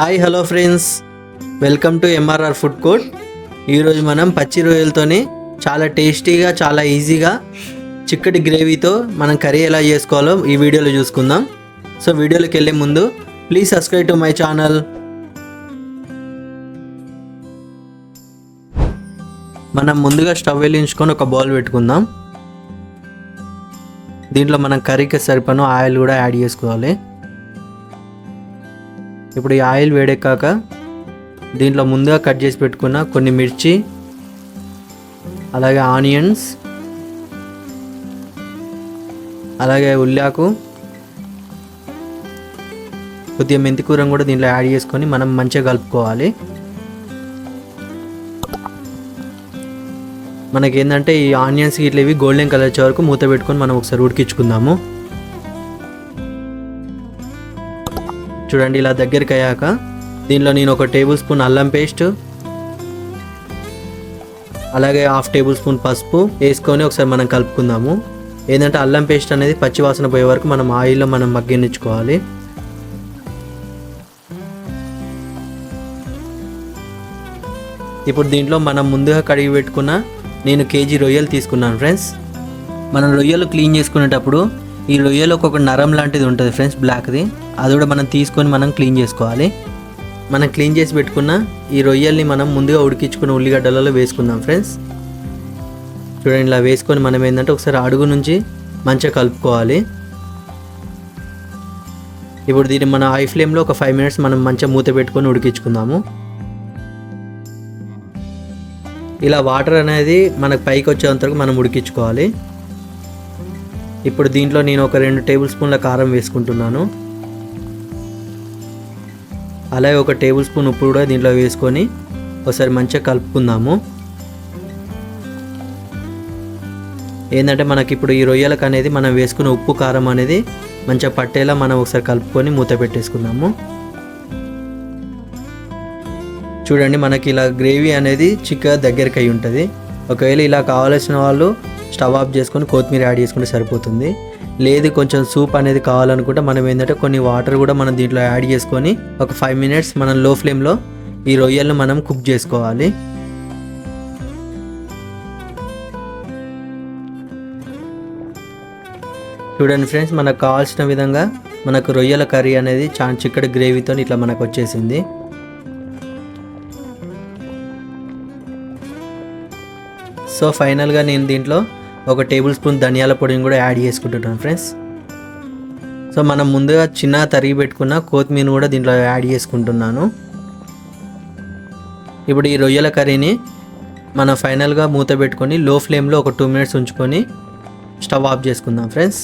Hi hello friends. Welcome to MRR food court ఈరోజు మనం పచ్చి రొయ్యలతోని చాలా టేస్టీగా చాలా ఈజీగా చిక్కటి గ్రేవీతో మనం కర్రీ ఎలా చేసుకోవాలో ఈ వీడియోలో చూసుకుందాం. సో వీడియోలోకి వెళ్ళే ముందు please subscribe to my channel. మనం ముందుగా స్టవ్ వెలించుకొని ఒక బౌల్ పెట్టుకుందాం. దీంట్లో మనం కర్రీకి సరిపను ఆయిల్ కూడా యాడ్ చేసుకోవాలి. ఇప్పుడు ఈ ఆయిల్ వేడెక్కాక దీంట్లో ముందుగా కట్ చేసి పెట్టుకున్న కొన్ని మిర్చి అలాగే ఆనియన్స్ అలాగే ఉల్లాకు కొద్దిగా మెంతి కూర కూడా దీంట్లో యాడ్ చేసుకొని మనం మంచిగా కలుపుకోవాలి. మనకేంటంటే ఈ ఆనియన్స్ ఇట్లా ఇవి గోల్డెన్ కలర్ వచ్చే వరకు మూత పెట్టుకొని మనం ఒకసారి ఉడికించుకుందాము. చూడండి ఇలా దగ్గరికి అయ్యాక దీనిలో నేను ఒక టేబుల్ స్పూన్ అల్లం పేస్ట్ అలాగే హాఫ్ టేబుల్ స్పూన్ పసుపు వేసుకొని ఒకసారి మనం కలుపుకుందాము. ఏంటంటే అల్లం పేస్ట్ అనేది పచ్చివాసన పోయే వరకు మనం ఆయిల్లో మనం మగ్గించుకోవాలి ఇప్పుడు దీంట్లో మనం ముందుగా కడిగి పెట్టుకున్న నేను కేజీ రొయ్యలు తీసుకున్నాను ఫ్రెండ్స్. మనం రొయ్యలు క్లీన్ చేసుకునేటప్పుడు ఈ రొయ్యలో ఒక నరం లాంటిది ఉంటుంది ఫ్రెండ్స్ బ్లాక్ది అది కూడా మనం తీసుకొని మనం క్లీన్ చేసుకోవాలి. మనం క్లీన్ చేసి పెట్టుకున్న ఈ రొయ్యల్ని మనం ముందుగా ఉడికించుకున్న ఉల్లిగడ్డలలో వేసుకుందాం ఫ్రెండ్స్ చూడండి ఇలా వేసుకొని మనం ఏంటంటే ఒకసారి అడుగు నుంచి మంచిగా కలుపుకోవాలి. ఇప్పుడు దీన్ని మన హై ఫ్లేమ్లో ఒక ఫైవ్ మినిట్స్ మనం మంచిగా మూత పెట్టుకొని ఉడికించుకుందాము. ఇలా వాటర్ అనేది మనకు పైకి వచ్చేంత వరకు మనం ఉడికించుకోవాలి. ఇప్పుడు దీంట్లో నేను ఒక రెండు టేబుల్ స్పూన్ల కారం వేసుకుంటున్నాను. అలాగే ఒక టేబుల్ స్పూన్ ఉప్పు కూడా దీంట్లో వేసుకొని ఒకసారి మంచిగా కలుపుకుందాము. ఏంటంటే మనకి ఇప్పుడు ఈ రొయ్యలకు అనేది మనం వేసుకున్న ఉప్పు కారం అనేది మంచిగా పట్టేలా మనం ఒకసారి కలుపుకొని మూత పెట్టేసుకుందాము. చూడండి మనకి ఇలా గ్రేవీ అనేది చిక్కగా దగ్గరికి అయి ఉంటుంది. ఒకవేళ ఇలా కావాల్సిన వాళ్ళు స్టవ్ ఆఫ్ చేసుకొని కొత్తిమీర యాడ్ చేసుకుంటే సరిపోతుంది. లేదు కొంచెం సూప్ అనేది కావాలనుకుంటే మనం ఏంటంటే కొన్ని వాటర్ కూడా మనం దీంట్లో యాడ్ చేసుకొని ఒక ఫైవ్ మినిట్స్ మనం లో ఫ్లేమ్లో ఈ రొయ్యలను మనం కుక్ చేసుకోవాలి. చూడండి ఫ్రెండ్స్ మనకు కావాల్సిన విధంగా మనకు రొయ్యల కర్రీ అనేది చాలా చిక్కటి గ్రేవీతో ఇట్లా మనకు వచ్చేసింది. సో ఫైనల్గా నేను దీంట్లో ఒక టేబుల్ స్పూన్ ధనియాల పొడిని కూడా యాడ్ చేసుకుంటున్నాను ఫ్రెండ్స్. సో మనం ముందుగా చిన్న తరిగి పెట్టుకున్న కొత్తిమీర కూడా దీంట్లో యాడ్ చేసుకుంటున్నాను. ఇప్పుడు ఈ రొయ్యల కర్రీని మనం ఫైనల్గా మూత పెట్టుకొని లో ఫ్లేమ్లో ఒక టూ మినిట్స్ ఉంచుకొని స్టవ్ ఆఫ్ చేసుకుందాం ఫ్రెండ్స్.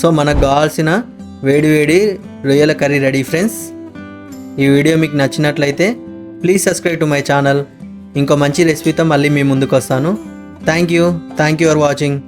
సో మనకు కావాల్సిన వేడి వేడి రొయ్యల కర్రీ రెడీ ఫ్రెండ్స్. ఈ వీడియో మీకు నచ్చినట్లయితే please subscribe to my channel. ఇంకో మంచి రెసిపీతో మళ్ళీ మీ ముందుకు వస్తాను thank you thank you for watching